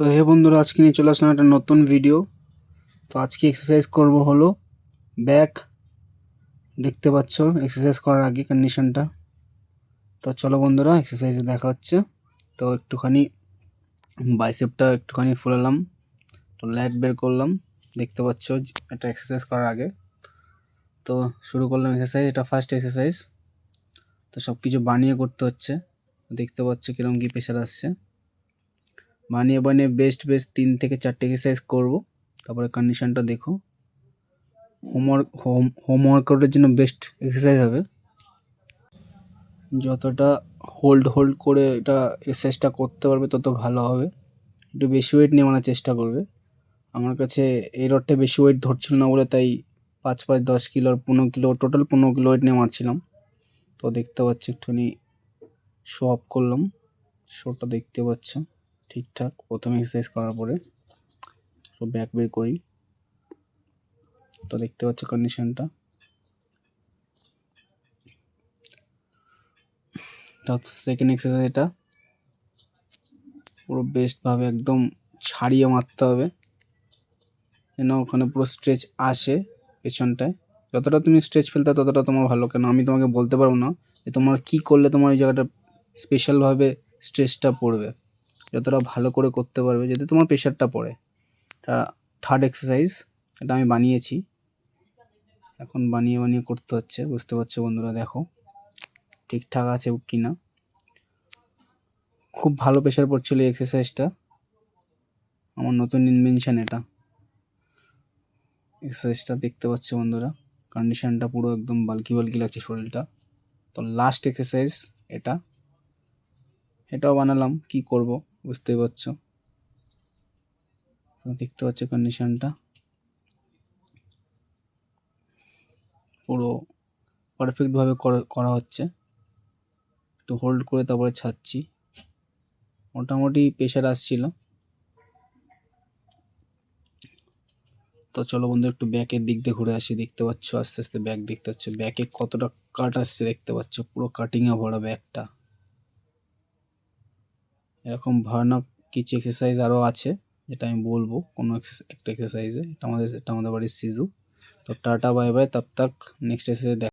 তো হে বন্ধুরা, আজকে নিয়ে চলে আসলাম একটা নতুন ভিডিও তো আজকে এক্সারসাইজ করব হলো ব্যাক দেখতে পাচ্ছ এক্সারসাইজ করার আগে কন্ডিশনটা তো চলো বন্ধুরা এক্সারসাইজে দেখা হচ্ছে। তো একটুখানি বাইসেপটা একটুখানি ফুলালাম। তো ল্যাট বের করলাম। দেখতে পাচ্ছ এটা এক্সারসাইজ করার আগে। তো শুরু করলাম এক্সারসাইজ এটা ফার্স্ট এক্সারসাইজ তো সব কিছু বানিয়ে করতে হচ্ছে। দেখতে পাচ্ছ কীরকম কী প্রেশার আসছে। বানিয়ে বানিয়ে বেস্ট বেস্ট তিন থেকে চারটে এক্সারসাইজ করব। তারপরে কন্ডিশনটা দেখো। হোমওয়ার্ক হোম হোম ওয়ার্কআউটের জন্য বেস্ট এক্সারসাইজ হবে। যতটা হোল্ড হোল্ড করে এটা এক্সারসাইজটা করতে পারবে, তত ভালো হবে। একটু বেশি ওয়েট নিয়ে মারার চেষ্টা করবে। আমার কাছে এই রডটা বেশি ওয়েট ধরছিল না বলে তাই পাঁচ পাঁচ, দশ কিলো পনেরো কিলো টোটাল পনেরো কিলো ওয়েট নিয়ে মারছিলাম। তো দেখতে পাচ্ছি একটুখানি শো অফ করলাম। শোটা দেখতে পাচ্ছ। ঠিকঠাক প্রথমে এক্সারসাইজ করার পরে তো ব্যাক বের করি। তো দেখতে পাচ্ছ কন্ডিশনটা সেকেন্ড এক্সারসাইজ এটা। পুরো বেস্টভাবে একদম ছাড়িয়ে মারতে হবে। যেন ওখানে পুরো স্ট্রেচ আসে পেছনটায়। যতটা তুমি স্ট্রেচ ফেলতে ততটা তোমার ভালো। কেন? আমি তোমাকে বলতে পারব না যে তোমার কী করলে তোমার ওই জায়গাটা স্পেশালভাবে স্ট্রেচটা পড়বে। যতটা ভালো করে করতে পারবে যাতে তোমার প্রেশারটা পড়ে। থার্ড এক্সারসাইজ এটা আমি বানিয়েছি। এখন বানিয়ে বানিয়ে করতে হচ্ছে, বুঝতে পারছ বন্ধুরা, দেখো। ঠিকঠাক আছে কি না খুব ভালো প্রেশার পড়ছিল এই এক্সারসাইজটা আমার নতুন ইনভেনশন এটা। এক্সারসাইজটা দেখতে পাচ্ছ বন্ধুরা। কন্ডিশনটা পুরো একদম বালকি বালকি লাগছে শরীরটা। তো লাস্ট এক্সারসাইজ এটা। এটাও বানালাম, কি করব? বুঝতেই পারছ? দেখতে পাচ্ছ কন্ডিশনটা পুরো পারফেক্টভাবে করা হচ্ছে। একটু হোল্ড করে তারপরে ছাড়ছি। মোটামুটি প্রেশার আসছিল। তো চলো বন্ধু, একটু ব্যাকের দিক দিয়ে ঘুরে আসি। দেখতে পাচ্ছ, আস্তে আস্তে ব্যাক দেখতে পাচ্ছ। ব্যাকে কতটা কাট আসছে দেখতে পাচ্ছ? পুরো কাটিংয়ে ভরা ব্যাকটা এরকম ভয়ানক কিছু এক্সারসাইজ আরও আছে, যেটা আমি বলব। কোনো একটা এক্সারসাইজে এটা আমাদের এটা আমাদের বাড়ির শিশু তো টাটা বাই বাই তব তাক নেক্সট এক্সারসাইজ